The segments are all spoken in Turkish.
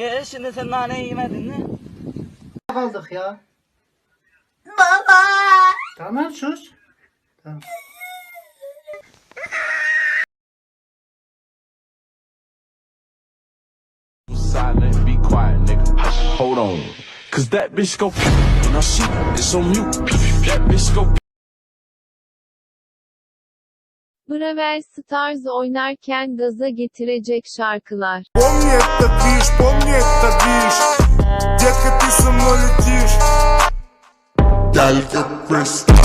E şimdi sen nane yemedin mi? kaldık ya. Baba. Tamam sus. Tamam. silent, be quiet, nigga. Hold on. Cause that bitch go, now she is on mute. That bitch go. Bravel Stars oynarken gaza getirecek şarkılar. Geldi kristal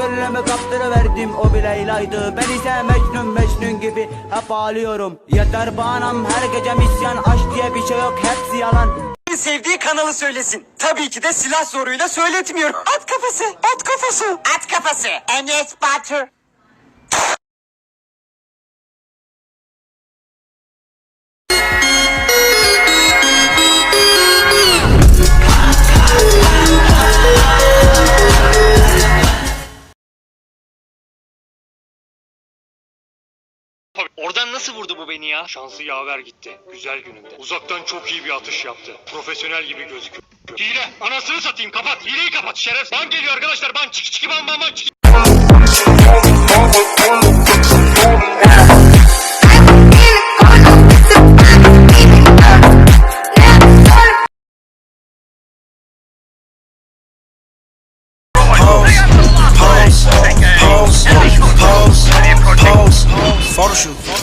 gönlümü kaptırıverdim o bir Leyla'ydı Ben ise Mecnun Mecnun gibi hep ağlıyorum Yeter bağnam her gece misyan aşk diye bir şey yok hepsi yalan sevdiği kanalı söylesin. Tabii ki de silah zoruyla söyletmiyorum. At kafası, at kafası. At kafası. Enes Batur. Oradan nasıl vurdu bu beni ya? Şansı yaver gitti. Güzel gününde. Uzaktan çok iyi bir atış yaptı. Profesyonel gibi gözüküyor. Hile! Anasını satayım kapat! Hileyi kapat şeref! Ban geliyor arkadaşlar ban! Çık çık ban ban ban! Çık.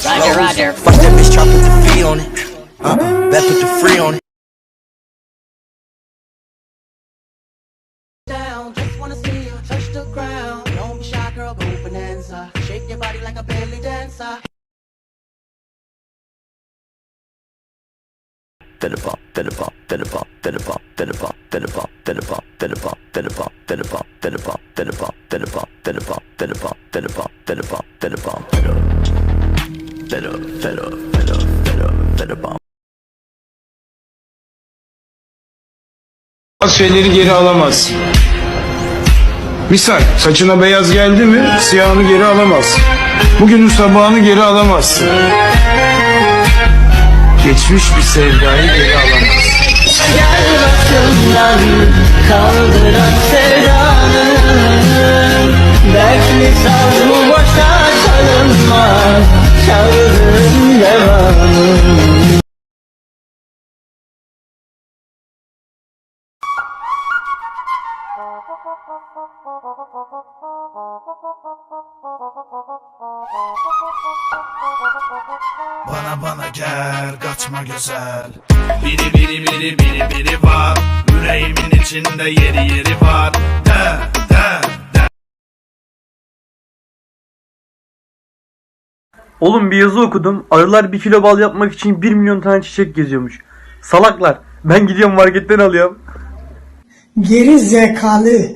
Roger, roger. Watch that bitch drop with the fee on it. Uh, that put the free on it. Down, just wanna see you touch the ground. Don't be shy, girl, go bonanza. Shake your body like a belly dancer. Bidabop, bidabop, bidabop, bidabop, bidabop, bidabop, bidabop, bidabop, bidabop, bidabop, bidabop, bidabop, bidabop, bidabop, bidabop, bidabop, bidabop, bidabop, bidabop. Bazı şeyleri geri alamazsın. Misal saçına beyaz geldi mi siyahını geri alamazsın. Bugünün sabahını geri alamazsın. Geçmiş bir sevdayı geri alamazsın. Kaldıran sevdanın Dertli saz bu boşa çalınmaz Çaldığın devamı Bana bana gel kaçma güzel. Biri biri biri biri biri var. Yüreğimin içinde yeri yeri var. De Oğlum bir yazı okudum. Arılar bir kilo bal yapmak için 1 milyon tane çiçek geziyormuş. Salaklar. Ben gidiyorum marketten alıyorum. Geri zekalı.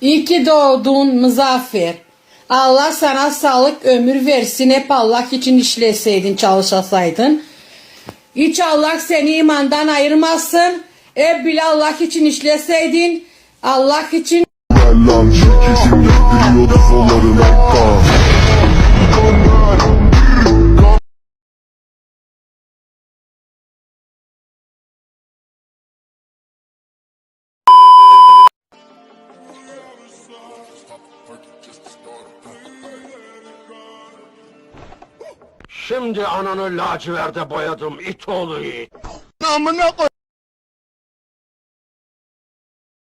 İyi ki doğdun Muzaffer. Allah sana sağlık ömür versin. Hep Allah için işleseydin, çalışasaydın. Hiç Allah seni imandan ayırmasın. Hep bile Allah için işleseydin. Allah için Şimdi ananı laciverde boyadım it oğlu it Amına koy.